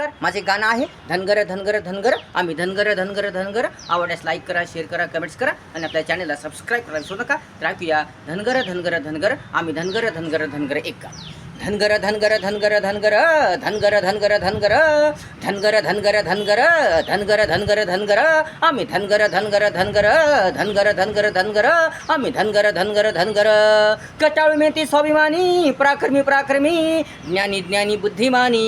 नमस्कार माझे गाणं आहे धनगर धनगर धनगर. आम्ही धनगर धनगर धनगर. आवडल्यास लाईक करा शेअर करा कमेंट्स करा आणि आपल्या चॅनलला सबस्क्राईब करायला विसरू नका. तर ऐकूया धनगर धनगर धनगर. आम्ही धनगर धनगर धनगर एक. का धनगर धनगर धनगर धनगर धनगर धनगर धनगर धनगर धनगर धनगर धनगर धनगर धनगर आम्ही धनगर धनगर धनगर धनगर धनगर धनगर आम्ही धनगर धनगर धनगर कटाळू मेहती स्वाभिमानी प्राक्रमी प्राक्रमी ज्ञानी ज्ञानी बुद्धिमानी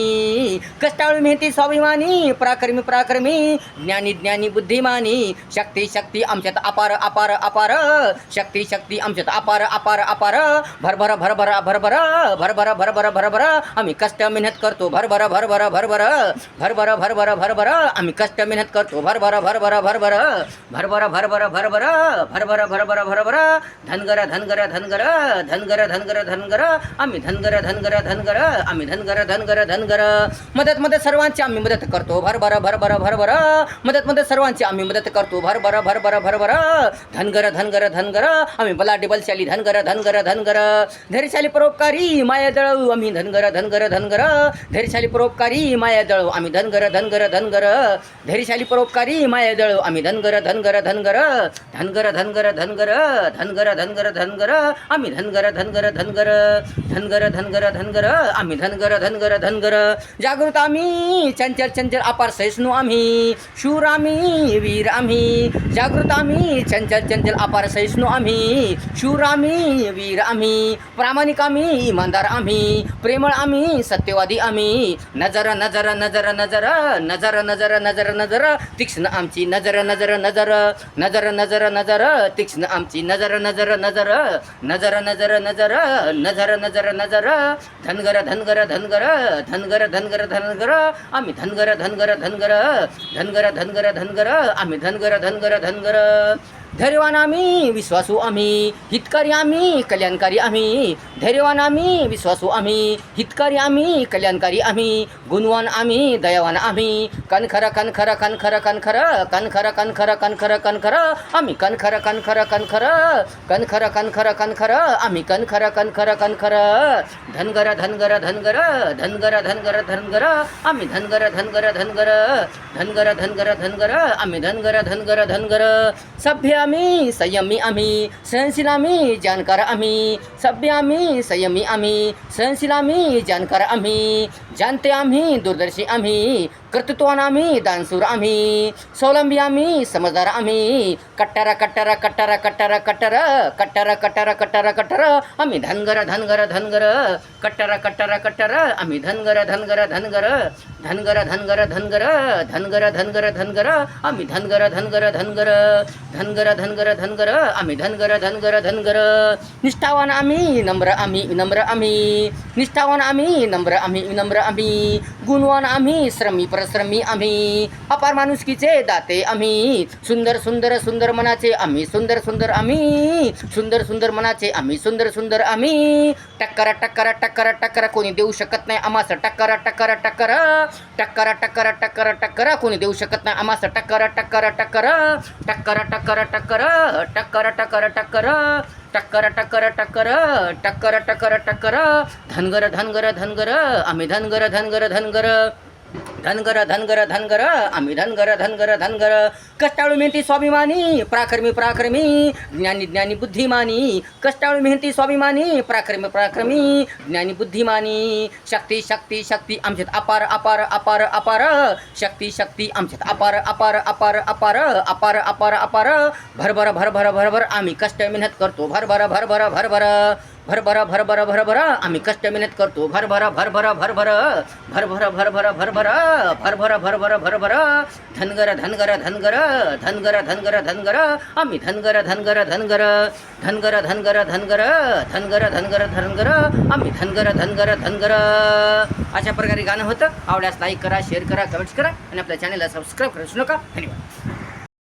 कष्टाळू मेहती स्वाभिमानी प्राक्रमी प्राक्रमी ज्ञानी ज्ञानी बुद्धिमानी शक्ती शक्ती आमच्यात अपार अपार अपार शक्ती शक्ती आमच्यात अपार अपार अपार भरभर भरभर भरभर भरभर भरभर भरभर आम्ही कष्ट मेहनत करतो भरभर भरभर भरभर भरभर भरभर भरभर आम्ही कष्ट मेहनत करतो भरभर भरभर भरभर भरभर भरभर भरभर भरभर भरभर भरभर धनगर धनगर धनगर धनगर धनगर धनगर आम्ही धनगर धनगर धनगर आम्ही धनगर धनगर धनगर मदत मदत सर्वांची आम्ही मदत करतो भरभर भरभर भरभर मदत मदत सर्वांची आम्ही मदत करतो भरभर भरभर भरभर धनगर धनगर धनगर आम्ही बलाढ्य बलशाली धनगर धनगर धनगर धैर्यशाली परोपकारी माया दळू आम्ही धनगर धनगर धनगर. धैर्यशाली परोपकारी माया दळू आम्ही धनगर धनगर धनगर. धैर्यशाली परोपकारी माया दळू आम्ही धनगर धनगर धनगर. धनगर धनगर धनगर. धनगर धनगर धनगर. आम्ही धनगर धनगर धनगर. धनगर धनगर धनगर. आम्ही धनगर धनगर धनगर. जागृत आम्ही चंचल चंचल अपार सहिष्णू आम्ही. शूर आम्ही वीर आम्ही. जागृत आम्ही चंचल चंचल अपार सहिष्णू आम्ही. शूर आम्ही वीर आम्ही. प्रामाणिक आम्ही इमानदार आम्ही. प्रेमळ आम्ही सत्यवादी आम्ही नजर नजर नजर नजर नजर नजर नजर नजर तीक्ष्ण आमची नजर नजर नजर नजर नजर नजर तीक्ष्ण आमची नजर नजर नजर नजर नजर नजर नजर नजर नजर धनगर धनगर धनगर धनगर धनगर धनगर आम्ही धनगर धनगर धनगर धनगर धनगर धनगर आम्ही धनगर धनगर धनगर धैर्यवान आम्ही विश्वासू आम्ही हितकारी आम्ही कल्याणकारी आम्ही धैर्यवान आम्ही विश्वासू आम्ही हितकारी आम्ही कल्याणकारी आम्ही गुणवान आम्ही दयावान आम्ही कणखर कणखर कणखर कणखर कणखर कणखर कणखर कणखर आम्ही कणखर कणखर कणखर कणखर कणखर कणखर आम्ही कणखर कणखर कणखर धनगर धनगर धनगर धनगर धनगर धनगर आम्ही धनगर धनगर धनगर धनगर धनगर धनगर आम्ही धनगर धनगर धनगर सभ्य आम्ही संयमी आम्ही सहनशील आम्ही जाणकार आम्ही सभ्य आम्ही संयमी आम्ही सहनशील आम्ही जाणकार आम्ही जाणते आम्ही दूरदर्शी आम्ही कर्तृत्वान आम्ही दानसूर आम्ही स्वावलंबी आम्ही समजदार आम्ही कट्टारा कट्टारा कट्टारा कट्टारा कट्टारा कट्टारा कट्टारा कट्टारा कट्टारा आम्ही धनगर धनगर धनगर कट्टारा कट्टारा कट्टारा आम्ही धनगर धनगर धनगर धनगर धनगर धनगर धनगर धनगर धनगर आम्ही धनगर धनगर धनगर धनगर धनगर धनगर आम्ही धनगर धनगर धनगर. निष्ठावान आम्ही नम्र आम्ही नम्र आम्ही. निष्ठावान आम्ही नम्र आम्ही नम्र आम्ही. गुणवान आम्ही श्रमी प्रश्रमी आम्ही अपार माणुसकीचे दाते आम्ही सुंदर सुंदर सुंदर मनाचे आम्ही सुंदर सुंदर आम्ही सुंदर सुंदर मनाचे आम्ही सुंदर सुंदर आम्ही टक्कर टक्कर टक्कर टक्कर कोणी देऊ शकत नाही आम्हास टक्कर टक्कर टक्कर टक्कर टक्कर टक्कर टक्कर कोणी देऊ शकत नाही आम्हास टक्कर टक्कर टक्कर टक्कर टक्कर टक्कर टक्कर टक्कर टक्कर टक्कर टक्कर टक्कर टक्कर टक्कर टक्कर धनगर धनगर धनगर आम्ही धनगर धनगर धनगर धनगर धनगर धनगर आम्ही धनगर धनगर धनगर कष्टाळू मेहनती स्वाभिमानी प्राक्रमी प्राक्रमी ज्ञानी ज्ञानी बुद्धिमानी कष्टाळू मेहनती स्वाभिमानी प्राक्रमी प्राक्रमी ज्ञानी बुद्धिमानी शक्ती शक्ती शक्ती आमच्यात अपार अपार अपार अपार शक्ती शक्ती आमच्यात अपार अपार अपार अपार अपार अपार अपार भरभर भरभर भरभर आम्ही कष्ट मेहनत करतो भरभर भरभर भरभर भरभर भरभर भरभर आम्ही कष्ट मेहनत करतो भरभर भरभर भरभर भरभर भरभर भरभर भरभर भरभर भरभर. धनगर धनगर धनगर. धनगर धनगर धनगर. आम्ही धनगर धनगर धनगर. धनगर धनगर धनगर. धनगर धनगर धनगर. आम्ही धनगर धनगर धनगर. अशा प्रकारे गाणं होतं. आवडल्यास लाईक करा शेअर करा कमेंट्स करा. आणि आपल्या चॅनलला सबस्क्राईब करू नका. धन्यवाद.